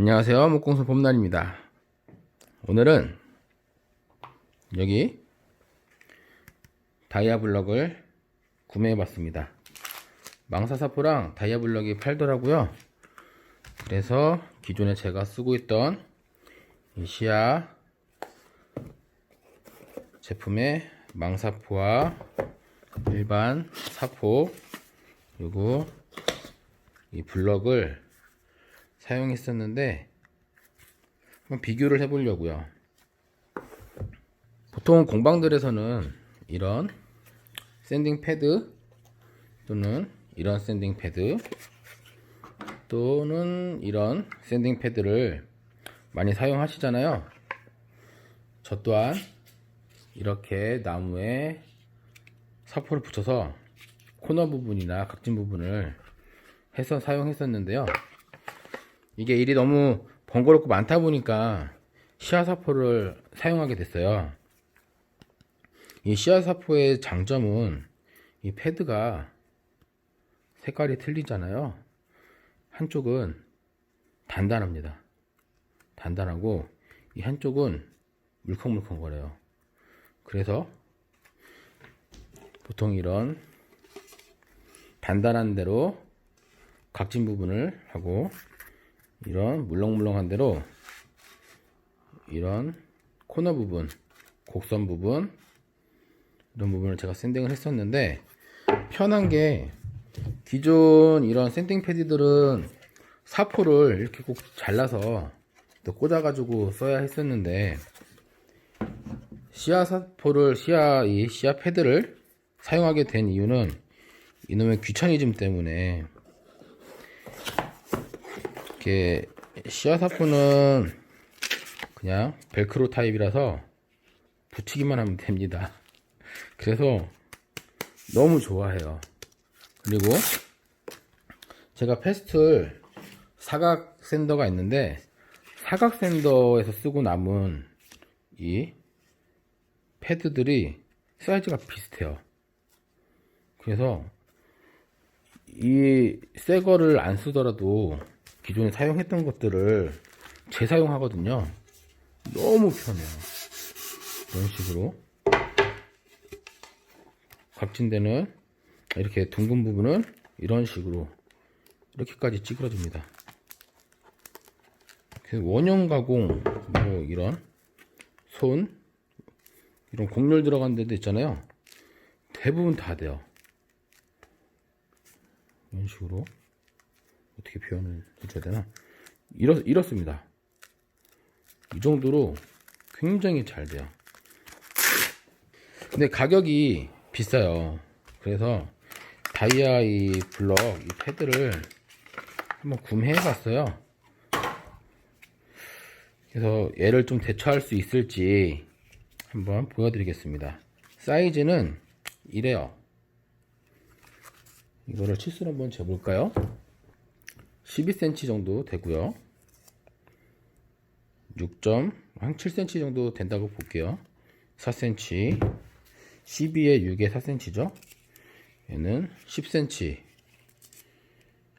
안녕하세요. 목공소 봄날입니다. 오늘은 여기 다이아 블럭을 구매해 봤습니다. 망사사포랑 다이아 블럭이 팔더라고요. 그래서 기존에 제가 쓰고 있던 이 시아 제품의 망사포와 일반 사포 그리고 이 블럭을 사용했었는데 한번 비교를 해보려고요. 보통 공방들에서는 이런 샌딩 패드 또는 이런 샌딩 패드 또는 이런 샌딩 패드를 많이 사용하시잖아요. 저 또한 이렇게 나무에 사포를 붙여서 코너 부분이나 각진 부분을 해서 사용했었는데요. 이게 일이 너무 번거롭고 많다 보니까 시아사포를 사용하게 됐어요. 이 시아사포의 장점은 이 패드가 색깔이 틀리잖아요. 한쪽은 단단합니다. 단단하고 이 한쪽은 물컹물컹 거려요. 그래서 보통 이런 단단한 대로 각진 부분을 하고 이런 물렁물렁한 대로 이런 코너 부분, 곡선 부분 이런 부분을 제가 샌딩을 했었는데 편한 게 기존 이런 샌딩 패드들은 사포를 이렇게 꼭 잘라서 또 꽂아가지고 써야 했었는데 시아 사포를 시아 이 시아 패드를 사용하게 된 이유는 이놈의 귀차니즘 때문에 이렇게 시아 사포는 그냥 벨크로 타입이라서 붙이기만 하면 됩니다. 그래서 너무 좋아해요. 그리고 제가 페스틀 사각 샌더가 있는데 사각 샌더에서 쓰고 남은 이 패드들이 사이즈가 비슷해요. 그래서 이 새 거를 안 쓰더라도 기존에 사용했던 것들을 재사용하거든요. 너무 편해요. 이런 식으로 각진되는 이렇게 둥근 부분은 이런 식으로 이렇게까지 찌그러집니다. 원형 가공 뭐 이런 손 이런 곡률 들어간 데도 있잖아요. 대부분 다 돼요. 이런 식으로 어떻게 표현을 해줘야 되나? 이렇, 이렇습니다. 이 정도로 굉장히 잘 돼요. 근데 가격이 비싸요. 그래서 다이아 이 블럭 이 패드를 한번 구매해 봤어요. 그래서 얘를 좀 대처할 수 있을지 한번 보여드리겠습니다. 사이즈는 이래요. 이거를 치수를 한번 재볼까요? 12cm 정도 되고요. 6. 한 7cm 정도 된다고 볼게요. 4cm 12에 6에 4cm죠. 얘는 10cm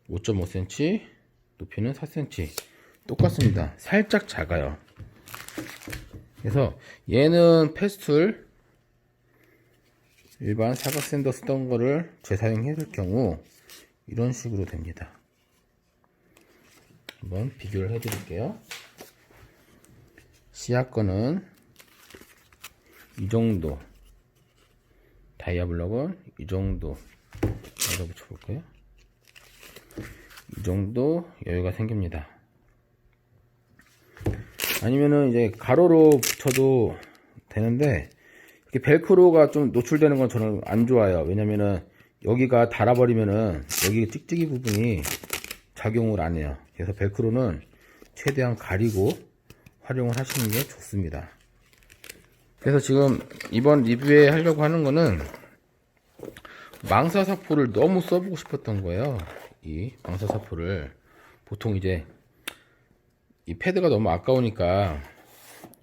5.5cm 높이는 4cm 똑같습니다. 살짝 작아요. 그래서 얘는 패스툴 일반 사각 샌더 쓰던 거를 재사용했을 경우 이런 식으로 됩니다. 한번 비교를 해 드릴게요. 시약 거는 이 정도 다이아 블럭은 이 정도 여기다 붙여볼까요? 이 정도 여유가 생깁니다. 아니면은 이제 가로로 붙여도 되는데 이렇게 벨크로가 좀 노출되는 건 저는 안 좋아요. 왜냐면은 여기가 닳아버리면은 여기 찍찍이 부분이 작용을 안 해요. 그래서 벨크로는 최대한 가리고 활용을 하시는 게 좋습니다. 그래서 지금 이번 리뷰에 하려고 하는 거는 망사사포를 너무 써보고 싶었던 거예요. 이 망사사포를 보통 이제 이 패드가 너무 아까우니까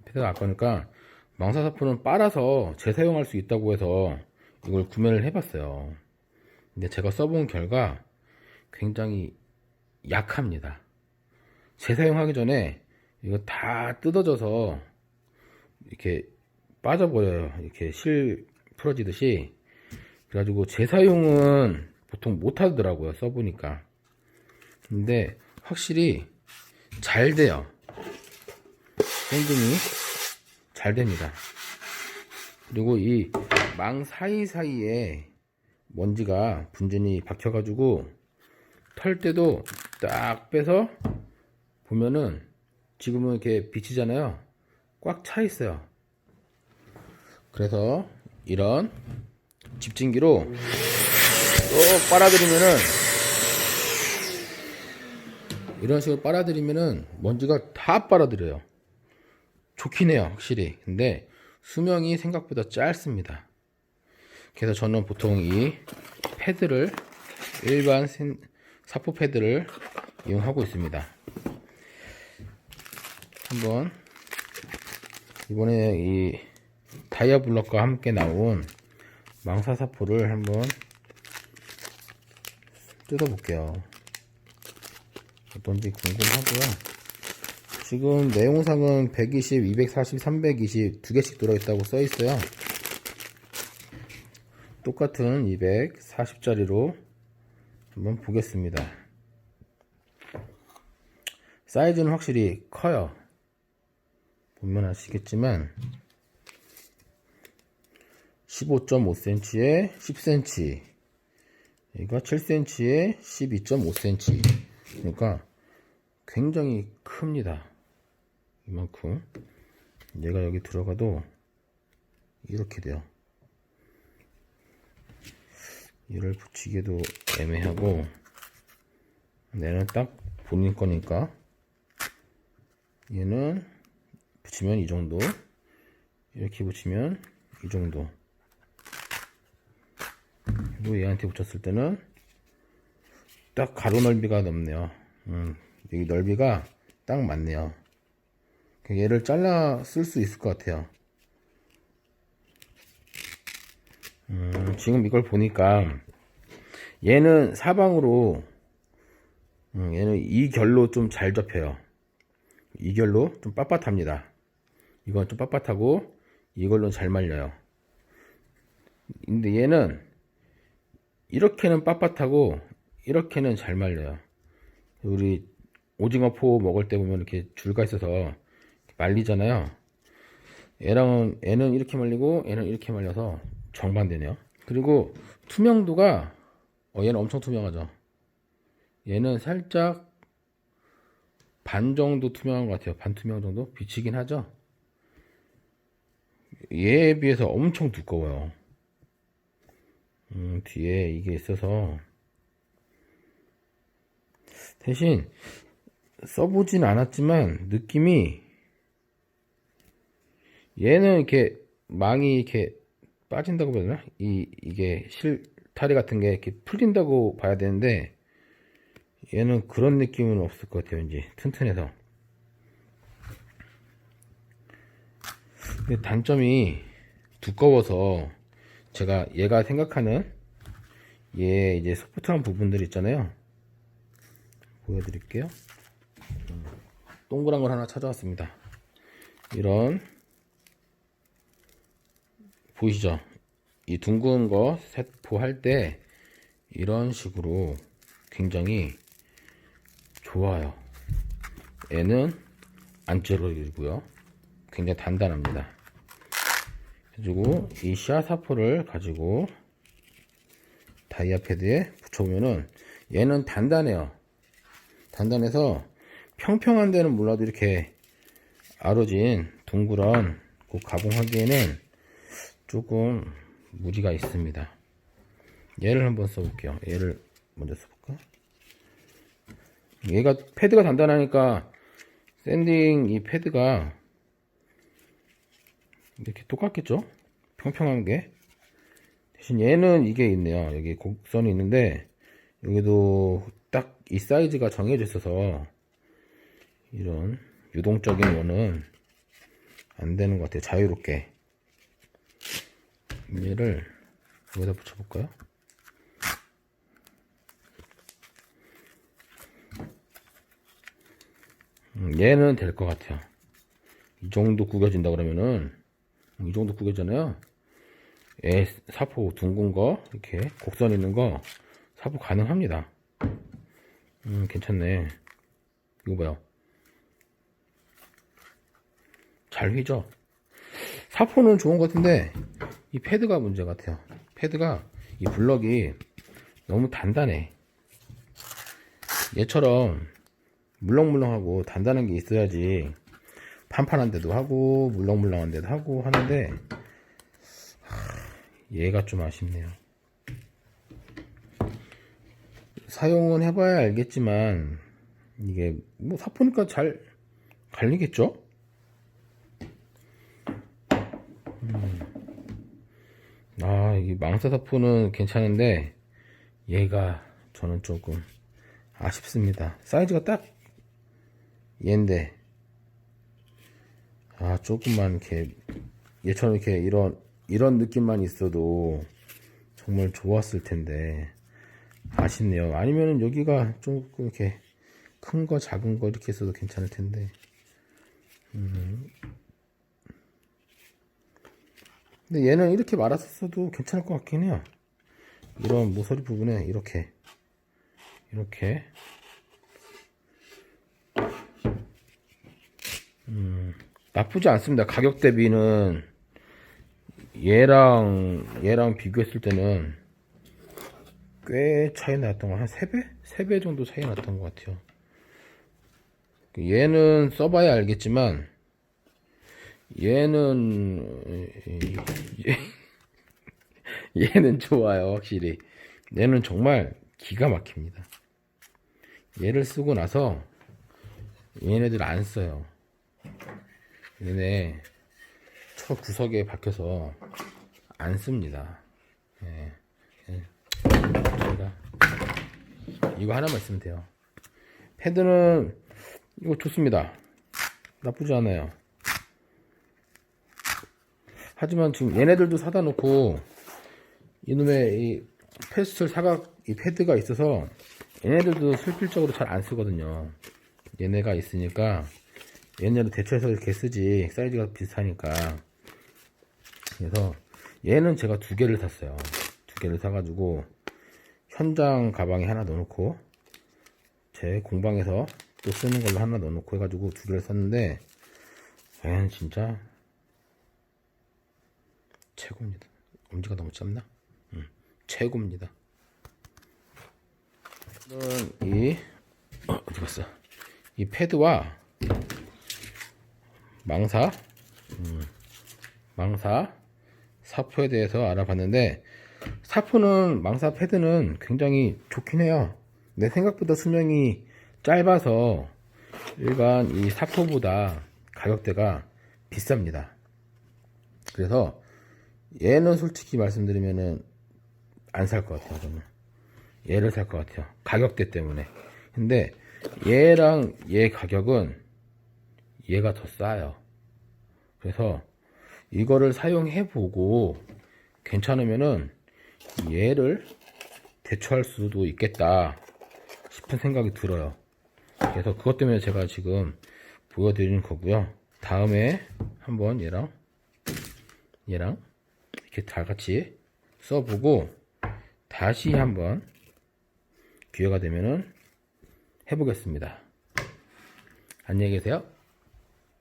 패드가 아까우니까 망사사포는 빨아서 재사용할 수 있다고 해서 이걸 구매를 해봤어요. 근데 제가 써본 결과 굉장히 약합니다. 재사용하기 전에 이거 다 뜯어져서 이렇게 빠져버려요. 이렇게 실 풀어지듯이. 그래가지고 재사용은 보통 못 하더라고요. 써보니까. 근데 확실히 잘 돼요. 샌딩이 잘 됩니다. 그리고 이 망 사이사이에 먼지가 분진이 박혀가지고 털 때도 딱 빼서 보면은 지금은 이렇게 비치잖아요. 꽉 차 있어요. 그래서 이런 집진기로 쭉 빨아들이면은 이런 식으로 빨아들이면은 먼지가 다 빨아들여요. 좋긴 해요, 확실히. 근데 수명이 생각보다 짧습니다. 그래서 저는 보통 이 패드를 일반 센- 사포 패드를 이용하고 있습니다. 한번 이번에 이 다이아 블럭과 함께 나온 망사 사포를 한번 뜯어볼게요. 어떤지 궁금하고요. 지금 내용상은 120, 240, 320 두 개씩 들어있다고 써 있어요. 똑같은 240짜리로 한번 보겠습니다. 사이즈는 확실히 커요. 보면 아시겠지만 15.5cm에 10cm 여기가 7cm에 12.5cm 그러니까 굉장히 큽니다. 이만큼 얘가 여기 들어가도 이렇게 돼요. 얘를 붙이기도 애매하고 얘는 딱 본인 거니까 얘는 붙이면 이 정도 이렇게 붙이면 이 정도. 그리고 얘한테 붙였을 때는 딱 가로 넓이가 넘네요. 음, 여기 넓이가 딱 맞네요. 얘를 잘라 쓸 수 있을 것 같아요 음, 지금 이걸 보니까 얘는 사방으로 음, 얘는 이 결로 좀 잘 접혀요. 이 결로 좀 빳빳합니다. 이건 좀 빳빳하고 이걸로 잘 말려요. 근데 얘는 이렇게는 빳빳하고 이렇게는 잘 말려요. 우리 오징어 포 먹을 때 보면 이렇게 줄가 있어서 말리잖아요. 얘랑은 얘는 이렇게 말리고 얘는 이렇게 말려서 정반대네요. 그리고 투명도가 어, 얘는 엄청 투명하죠. 얘는 살짝 반 정도 투명한 것 같아요. 반 투명 정도? 비치긴 하죠. 얘에 비해서 엄청 두꺼워요. 음, 뒤에 이게 있어서. 대신 써보진 않았지만 느낌이 얘는 이렇게 망이 이렇게 빠진다고 해야 되나? 이 이게 실타리 같은 게 이렇게 풀린다고 봐야 되는데 얘는 그런 느낌은 없을 것 같아요. 이제 튼튼해서. 근데 단점이 두꺼워서 제가 얘가 생각하는 얘 이제 소프트한 부분들 있잖아요. 보여드릴게요. 음, 동그란 걸 하나 찾아왔습니다. 이런 보이시죠? 이 둥근 거 세포할 때 이런 식으로 굉장히 좋아요. 얘는 안 찌르고요. 굉장히 단단합니다. 그리고 이 시아사포를 가지고 다이아 패드에 붙여보면은 얘는 단단해요. 단단해서 평평한 데는 몰라도 이렇게 아로진 둥그런 그 가공하기에는 조금 무리가 있습니다. 얘를 한번 써볼게요. 얘를 먼저 써볼까? 얘가 패드가 단단하니까 샌딩 이 패드가 이렇게 똑같겠죠? 평평한 게 대신 얘는 이게 있네요. 여기 곡선이 있는데 여기도 딱 이 사이즈가 정해져 있어서 이런 유동적인 거는 안 되는 것 같아요. 자유롭게 얘를 여기다 붙여볼까요? 음, 얘는 될 것 같아요. 이 정도 구겨진다 그러면은 이 정도 구겨잖아요. 얘 사포 둥근 거 이렇게 곡선 있는 거 사포 가능합니다. 음 괜찮네. 이거 봐요. 잘 휘죠. 사포는 좋은 것 같은데 이 패드가 문제 같아요. 패드가 이 블럭이 너무 단단해. 얘처럼 물렁물렁하고 단단한 게 있어야지 판판한 데도 하고 물렁물렁한 데도 하고 하는데 하, 얘가 좀 아쉽네요. 사용은 해봐야 알겠지만 이게 뭐 사포니까 잘 갈리겠죠? 아, 이 망사사포는 괜찮은데 얘가 저는 조금 아쉽습니다. 사이즈가 딱 얘인데 아 조금만 이렇게 얘처럼 이렇게 이런 이런 느낌만 있어도 정말 좋았을 텐데 아쉽네요. 아니면은 여기가 조금 이렇게 큰 거 작은 거 이렇게 있어도 괜찮을 텐데 근데 얘는 이렇게 말았었어도 괜찮을 것 같긴 해요. 이런 모서리 부분에 이렇게 이렇게 음, 나쁘지 않습니다. 가격 대비는 얘랑 얘랑 비교했을 때는 꽤 차이 났던 거한 3배? 3배 정도 차이 났던 것 같아요. 얘는 써봐야 알겠지만 얘는 얘는 좋아요 확실히. 얘는 정말 기가 막힙니다. 얘를 쓰고 나서 얘네들 안 써요. 얘네 저 구석에 박혀서 안 씁니다. 예. 예. 이거 하나만 있으면 돼요. 패드는 이거 좋습니다. 나쁘지 않아요. 하지만 지금 얘네들도 사다 놓고 이놈의 이 페스텔 사각 이 패드가 있어서 얘네들도 실질적으로 잘 안 쓰거든요. 얘네가 있으니까 얘네를 대체해서 이렇게 쓰지 사이즈가 비슷하니까 그래서 얘는 제가 두 개를 샀어요. 두 개를 사가지고 현장 가방에 하나 넣어놓고 제 공방에서 또 쓰는 걸로 하나 넣어놓고 해가지고 두 개를 샀는데 얘는 진짜 최고입니다. 엄지가 너무 짧나? 음, 최고입니다. 이 어, 어디 갔어? 이 패드와 망사, 음, 망사 사포에 대해서 알아봤는데 사포는 망사 패드는 굉장히 좋긴 해요. 내 생각보다 수명이 짧아서 일반 이 사포보다 가격대가 비쌉니다. 그래서 얘는 솔직히 말씀드리면은 안 살 것 같아요 저는. 얘를 살 것 같아요. 가격대 때문에. 근데 얘랑 얘 가격은 얘가 더 싸요. 그래서 이거를 사용해 보고 괜찮으면은 얘를 대처할 수도 있겠다 싶은 생각이 들어요. 그래서 그것 때문에 제가 지금 보여드리는 거고요. 다음에 한번 얘랑 얘랑 이렇게 다 같이 써보고 다시 한번 기회가 되면은 해보겠습니다. 안녕히 계세요.